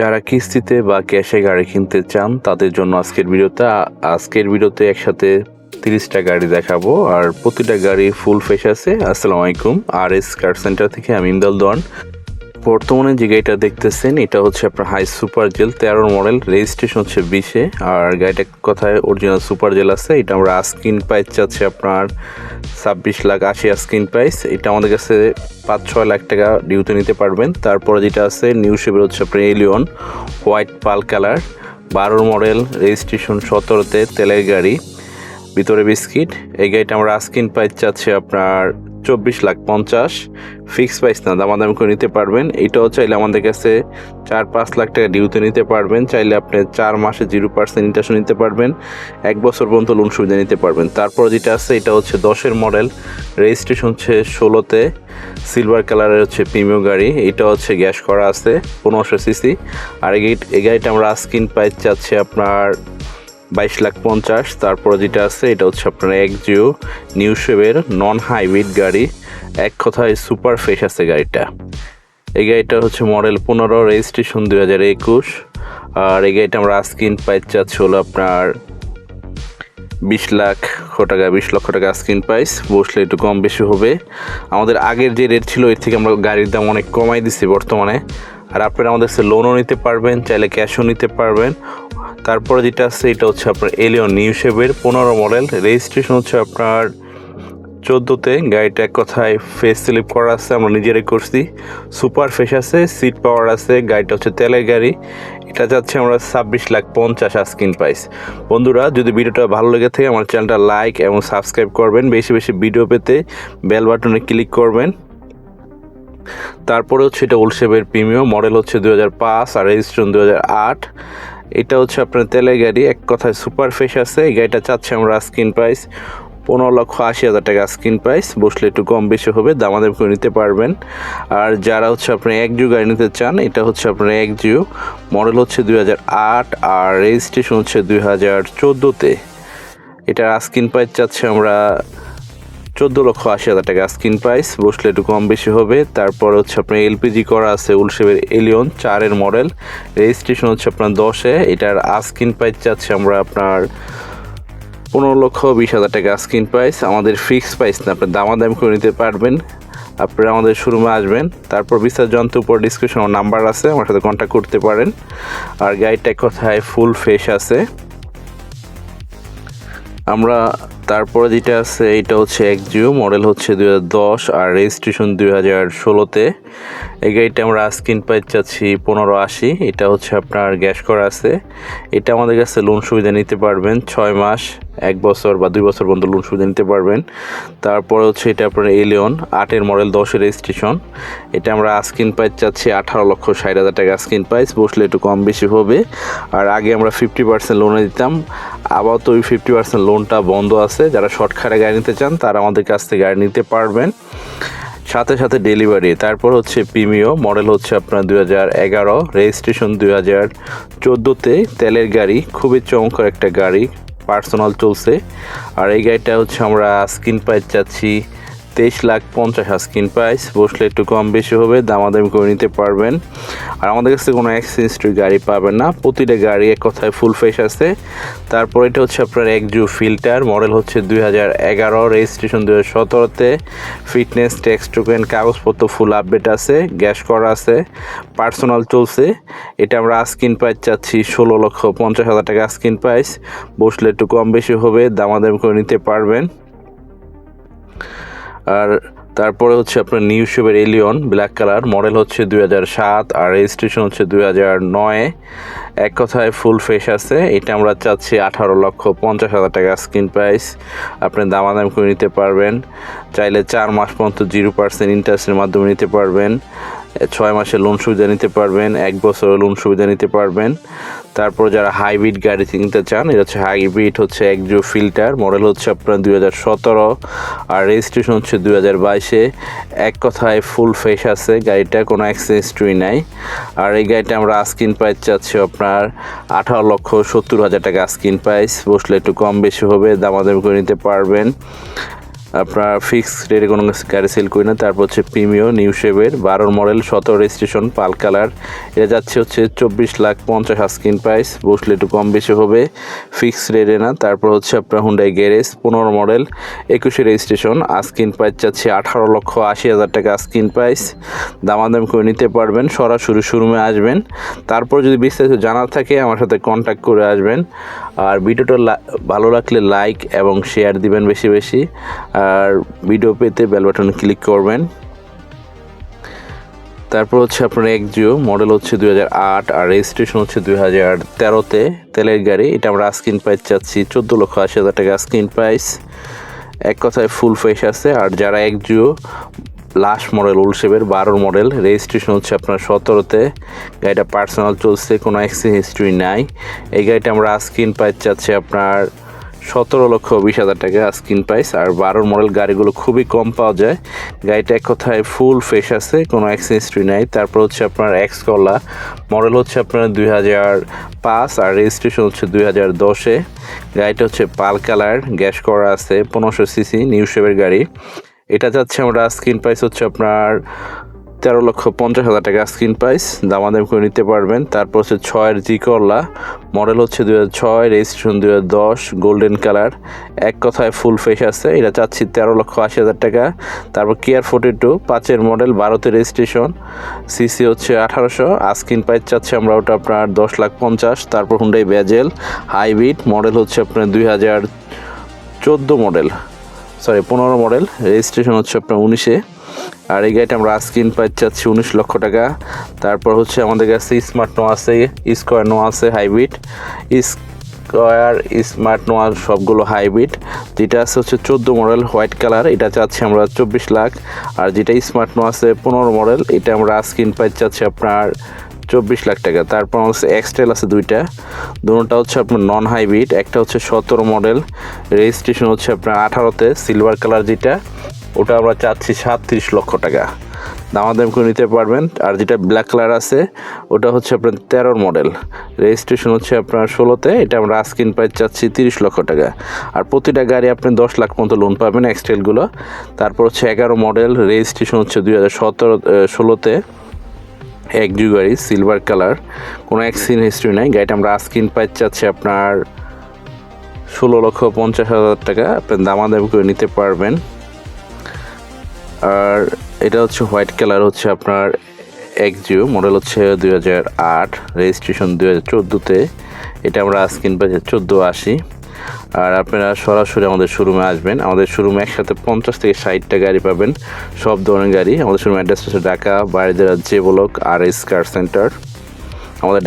যারা কিস্তিতে বা ক্যাশে গাড়ি কিনতে চান, তাদের জন্য আজকের ভিডিওতে আজকের ভিডিওতে একসাথে তিরিশটা গাড়ি দেখাবো। আর প্রতিটা গাড়ি ফুল ফেস আছে। আসসালামু আলাইকুম। আর এস কার সেন্টার থেকে আমি ইমদাল দোয়ান। বর্তমানে যে গাড়িটা দেখতেছেন, এটা হচ্ছে আপনার হাই সুপার জেল, তেরোর মডেল, রেজিস্ট্রেশন হচ্ছে বিশে, আর গাড়িটা কথায় অরিজিনাল সুপার জেল আছে, এটা আমরা আস্কিন প্রাইস চাচ্ছি আপনার ছাব্বিশ লাখ আশি আস্কিন প্রাইস এটা আমাদের কাছে পাঁচ ছয় লাখ টাকা ডিউতে নিতে পারবেন। তারপরে যেটা আছে নিউ শেপের হচ্ছে আপনার এলিয়ন হোয়াইট পাল কালার বারোর মডেল, রেজিস্ট্রেশন সতেরোতে তেলের গাড়ি, ভিতরে বিস্কিট। এই গাড়িটা আমরা আস্কিন প্রাইস চাচ্ছি আপনার চব্বিশ লাখ পঞ্চাশ। ফিক্স প্রাইস না, দামাদামি করে নিতে পারবেন। এটাও চাইলে আমাদের কাছে চার পাঁচ লাখ টাকা ডিউতে নিতে পারবেন। চাইলে আপনি চার মাসে জিরো পার্সেন্ট ইন্টারেস্ট নিতে পারবেন। এক বছর পর্যন্ত লোন সুবিধা নিতে পারবেন। তারপর যেটা আছে, এটা হচ্ছে দশের মডেল রেজিস্ট্রেশন হচ্ছে ষোলোতে। সিলভার কালারের হচ্ছে প্রিমিয় গাড়ি। এটা হচ্ছে গ্যাস করা আছে, পনেরোশো সিসি আর এই গাড়িটা আমরা স্ক্রিন প্রাইস চাচ্ছি আপনার বাইশ লাখ পঞ্চাশ, তারপর যেটা আছে, এটা হচ্ছে আপনার এক জিও, নিউ শেভের নন হাইব্রিড গাড়ি। এক কথায় সুপার ফ্রেশ আছে গাড়িটা। এই গাড়িটা হচ্ছে মডেল পনেরো, রেজিস্ট্রেশন দুই হাজার একুশ। আর এই গাড়িটা আমরা স্ক্রিন প্রাইস চাচ্ছি হলো আপনার বিশ লাখ টাকা, বিশ লক্ষ টাকা স্ক্রিন প্রাইস। বসলে একটু কম বেশি হবে। আমাদের আগের যে রেট ছিল, এর থেকে আমরা গাড়ির দাম অনেক কমাই দিছি বর্তমানে। আর আপনারা আমাদের কাছে লোনও নিতে পারবেন, চাইলে ক্যাশও নিতে পারবেন। তারপরে যেটা আছে, এটা হচ্ছে আপনার এলিয়ন নিউ শেপের পনেরো মডেল রেজিস্ট্রেশন হচ্ছে আপনার চোদ্দোতে। গাড়িটা এক কথায় ফেস স্লিপ করা আছে, আমরা নিজেরাই করছি। সুপার ফেস আছে সিট পাওয়ার আছে, গাড়িটা হচ্ছে তেলের গাড়ি। এটা যাচ্ছে আমরা ছাব্বিশ লাখ পঞ্চাশ আস্কিন প্রাইস বন্ধুরা, যদি ভিডিওটা ভালো লেগে থাকে, আমার চ্যানেলটা লাইক এবং সাবস্ক্রাইব করবেন। বেশি বেশি ভিডিও পেতে বেল বাটনে ক্লিক করবেন। তারপরে হচ্ছে এটা ওলশেপের প্রিমিয়াম মডেল হচ্ছে দু হাজার পাঁচ আর রেজিস্ট্রেশন দু হাজার আট। এটা হচ্ছে আপনার তেলের গাড়ি, এক কথায় সুপার ফ্রেশ আছে। এই গাড়িটা চাচ্ছে আমরা স্ক্রিন প্রাইস পনেরো লক্ষ আশি হাজার টাকা স্ক্রিন প্রাইস বসলে একটু কম বেশি হবে দামাদাম করে নিতে পারবেন। আর যারা হচ্ছে আপনি এক জিও গাড়ি নিতে চান, এটা হচ্ছে আপনার এক জিও মডেল হচ্ছে দুই হাজার আট আর রেজিস্ট্রেশন হচ্ছে দুই হাজার চোদ্দোতে। এটার স্ক্রিন প্রাইস চাচ্ছে আমরা চোদ্দ লক্ষ আশি হাজার টাকা স্ক্রিন প্রাইস বসলে একটু কম বেশি হবে। তারপর হচ্ছে আপনার এলপিজি করা আছে উলশেবের এলিয়ন চারের মডেল রেজিস্ট্রেশন হচ্ছে আপনার দশে। এটার আস্কিন প্রাইস চাচ্ছে আমরা আপনার পনেরো লক্ষ বিশ হাজার টাকা স্ক্রিন প্রাইস আমাদের ফিক্সড প্রাইস না আপনার দামাদামি করে নিতে পারবেন। আপনারা আমাদের শোরুমে আসবেন। তারপর বিস্তার যন্ত্র উপর ডিসক্রিপশন নাম্বার আছে, আমার সাথে কন্ট্যাক্ট করতে পারেন। আর এক কথায়? ফুল ফ্রেশ আছে। আমরা তারপরে যেটা আছে, এটা হচ্ছে এক জিও, মডেল হচ্ছে দুই দশ আর রেজিস্ট্রেশন দুই হাজার ষোলোতে। এই গাড়িটা আমরা স্ক্রিন পাই চাচ্ছি পনেরো আশি, এটা হচ্ছে আপনার গ্যাস করা আছে। এটা আমাদের কাছে লোন সুবিধা নিতে পারবেন, ছয় মাস, এক বছর বা দুই বছর পর্যন্ত লোন সুবিধা নিতে পারবেন। তারপরে হচ্ছে এটা আপনার এলিয়ন আটের মডেল, দশের রেজিস্ট্রেশন। এটা আমরা স্ক্রিন প্রাইস চাচ্ছি আঠারো লক্ষ ষাট হাজার টাকা স্ক্রিন প্রাইস বসলে একটু কম বেশি হবে। আর আগে আমরা ফিফটি পার্সেন্ট লোনে দিতাম আপাতত ওই ফিফটি পার্সেন্ট লোনটা বন্ধ আছে। যারা শর্টকাটে গাড়ি নিতে চান, তারা আমাদের কাছ থেকে গাড়ি নিতে পারবেন। সাথে সাথে ডেলিভারি তারপর হচ্ছে প্রিমিও মডেল হচ্ছে আপনার দুই হাজার এগারো রেজিস্ট্রেশন দুই হাজার চোদ্দোতে তেলের গাড়ি, খুবই চমৎকার একটা গাড়ি পার্সোনাল চলছে। আর এই গাড়িটা হচ্ছে আমরা স্কিন প্রাইস চাচ্ছি তেইশ লাখ পঞ্চাশ হাজার স্ক্রিন প্রাইস বসলে একটু কম বেশি হবে, দামাদামি করে নিতে পারবেন। আর আমাদের কাছে কোনো এক্সচেঞ্জ গাড়ি পাবেন না, প্রতিটা গাড়ি এক কথায় ফুল ফ্রেশ আছে। তারপর এটা হচ্ছে আপনার এক জু ফিল্টার মডেল হচ্ছে দুই হাজার এগারো রেজিস্ট্রেশন দুই হাজার সতেরোতে। ফিটনেস টেক্স টোকেন কাগজপত্র ফুল আপডেট আছে, গ্যাস করা আছে পার্সোনাল চলছে এটা আমরা স্ক্রিন প্রাইস চাচ্ছি ষোলো লক্ষ পঞ্চাশ হাজার টাকা স্ক্রিন প্রাইস বসলে একটু কম বেশি হবে, দামাদামি করে নিতে পারবেন। আর তারপরে হচ্ছে আপনার নিউ শেপের এলিয়ন ব্ল্যাক কালার মডেল হচ্ছে দুই হাজার সাত আর রেজিস্ট্রেশন হচ্ছে দুই হাজার নয়। এক কথায় ফুল ফ্রেশ আছে। এটা আমরা চাচ্ছি আঠারো লক্ষ পঞ্চাশ হাজার টাকা স্ক্রিন প্রাইস আপনি দামাদাম করে নিতে পারবেন। চাইলে চার মাস পর্যন্ত জিরো পার্সেন্ট ইন্টারেস্টের মাধ্যমে নিতে পারবেন। ছয় মাসের লোন সুবিধা নিতে পারবেন, এক বছরের লোন সুবিধা নিতে পারবেন। তারপর যারা হাইব্রিড গাড়ি কিনতে চান, এটা হচ্ছে হাইব্রিড হচ্ছে এক জিও ফিল্টার মডেল হচ্ছে আপনার দুই হাজার সতেরো আর রেজিস্ট্রেশন হচ্ছে দুই হাজার বাইশে। এক কথায় ফুল ফ্রেশ আছে, গাড়িটা কোনো অ্যাক্সেসরি নাই। আর এই গাড়িটা আমরা আস্কিন প্রাইস চাচ্ছি আপনার আঠারো লক্ষ সত্তর হাজার টাকা আস্কিন প্রাইস বসলে একটু কম বেশি হবে, দামাদামি করে নিতে পারবেন। আপনার ফিক্স রেটে কোনো গাড়ি সেল করি না। তারপর হচ্ছে প্রিমিও নিউ শেভের বারোর মডেল সতেরো রেজিস্ট্রেশন পাল কালার এটা যাচ্ছে হচ্ছে চব্বিশ লাখ পঞ্চাশ আস্কিন প্রাইস বসলে একটু কম বেশি হবে। ফিক্স রেটে না। তারপর হচ্ছে আপনার হুন্ডাই গ্যারেজ পনেরো মডেল একুশে রেজিস্ট্রেশন আস্কিন প্রাইস যাচ্ছে আঠারো লক্ষ আশি হাজার টাকা আস্কিন প্রাইস দামাদাম করে নিতে পারবেন। সরাসরি শোরুমে আসবেন। তারপর যদি বিস্তারিত জানার থাকে, আমার সাথে কন্ট্যাক্ট করে আসবেন। আর ভিডিওটা ভালো লাগলে লাইক এবং শেয়ার দিবেন বেশি বেশি। আর ভিডিও পেতে বেল বাটনে ক্লিক করবেন। তারপর হচ্ছে আপনার এক জিও মডেল হচ্ছে দুই হাজার আট আর রেজিস্ট্রেশন হচ্ছে দুই হাজার তেরোতে। তেলের গাড়ি, এটা আমরা স্ক্রিন প্রাইস চাচ্ছি চোদ্দ লক্ষ আশি হাজার টাকা স্ক্রিন প্রাইস এক কথায় ফুল ফেস আছে আর যারা এক জিও লাস্ট মডেল উলসেবের বারোর মডেল রেজিস্ট্রেশন হচ্ছে আপনার সতেরোতে। গাড়িটা পার্সোনাল চলছে, কোনো অ্যাক্সিডেন্ট হিস্ট্রি নাই। এই গাড়িটা আমরা স্ক্রিন প্রাইস চাচ্ছি আপনার সতেরো লক্ষ বিশ হাজার টাকা স্ক্রিন প্রাইস আর বারোর মডেল গাড়িগুলো খুবই কম পাওয়া যায়। গাড়িটা এক কথায় ফুল ফ্রেশ আছে, কোনো অ্যাক্সিডেন্ট হিস্ট্রি নাই। তারপর হচ্ছে আপনার এক্স কলা মডেল হচ্ছে আপনার দুই হাজার পাঁচ আর রেজিস্ট্রেশন হচ্ছে দুই হাজার দশে। গাড়িটা হচ্ছে পাল কালার, গ্যাস করা আছে, পনেরোশো সিসি নিউ শেপের গাড়ি। এটা যাচ্ছে আমরা স্ক্রিন প্রাইস হচ্ছে আপনার তেরো লক্ষ পঞ্চাশ হাজার টাকা স্ক্রিন প্রাইস দামাদাম করে নিতে পারবেন। তারপর হচ্ছে ছয়ের জি করলা মডেল হচ্ছে দু হাজার ছয় রেজিস্ট্রেশন দু হাজার দশ গোল্ডেন কালার এক কথায় ফুল ফেস আছে। এটা চাচ্ছি তেরো লক্ষ আশি হাজার টাকা। তারপর কেয়ার ফোর্টি টু পাঁচের মডেল বারোতে রেজিস্ট্রেশন সিসি হচ্ছে আঠারোশো। আস্কিন প্রাইস চাচ্ছি আমরা ওটা আপনার দশ লাখ পঞ্চাশ। তারপর হুন্ডাই ব্যাজেল হাইব্রিড মডেল হচ্ছে আপনার দুই হাজার চোদ্দ মডেল সরি পনেরো মডেল রেজিস্ট্রেশন হচ্ছে আপনার উনিশে। আর এই গাড়িটা আমরা স্ক্রিন প্রাইস চাচ্ছি উনিশ লক্ষ টাকা। তারপর হচ্ছে আমাদের কাছে স্মার্ট নো আছে স্কোয়ার নো আছে হাইব্রিড স্কোয়ার স্মার্ট নো সবগুলো হাইব্রিড যেটা আছে হচ্ছে চোদ্দ মডেল হোয়াইট কালার এটা চাচ্ছি আমরা চব্বিশ লাখ। আর যেটা স্মার্ট নো আছে, পনেরো মডেল এটা আমরা স্ক্রিন প্রাইস চাচ্ছি আপনার চব্বিশ লাখ টাকা। তারপর হচ্ছে এক্সটেল আছে দুইটা। দুটোটা হচ্ছে আপনার নন হাইব্রিড একটা হচ্ছে সতেরো মডেল রেজিস্ট্রেশন হচ্ছে আপনার আঠারোতে সিলভার কালার যেটা, ওটা আমরা চাচ্ছি সাতত্রিশ লক্ষ টাকা। দামাদাম করে নিতে পারবেন। আর যেটা ব্ল্যাক কালার আছে, ওটা হচ্ছে আপনার তেরোর মডেল রেজিস্ট্রেশন হচ্ছে আপনার ষোলোতে, এটা আমরা স্ক্রিন প্রাইস চাচ্ছি তিরিশ লক্ষ টাকা। আর প্রতিটা গাড়ি আপনি দশ লাখ মতো লোন পাবেন এক্সটেলগুলো তারপর হচ্ছে এগারো মডেল রেজিস্ট্রেশন হচ্ছে দুই হাজার সতেরো ষোলোতে। এক জিও গাড়ি সিলভার কালার কোনো অ্যাক্সিডেন্ট হিস্ট্রি নাই। গাড়িটা আমরা স্ক্রিন প্রাইস চাচ্ছি আপনার ষোলো লক্ষ পঞ্চাশ হাজার টাকা। আপনি দামাদামি করে নিতে পারবেন। আর এটা হচ্ছে হোয়াইট কালার হচ্ছে আপনার এক জিও মডেল হচ্ছে দুই হাজার আট রেজিস্ট্রেশন দুই হাজার চোদ্দোতে। এটা আমরা স্ক্রিন প্রাইস চোদ্দ আশি। আর আপনারা সরাসরি আমাদের শোরুমে আসবেন। আমাদের শোরুমে একসাথে পঞ্চাশ থেকে ষাটটা গাড়ি পাবেন। সব ধরনের গাড়ি। আমাদের শোরুম অ্যাড্রেস হচ্ছে ঢাকা বাইরে J block, R S car centre. আমাদের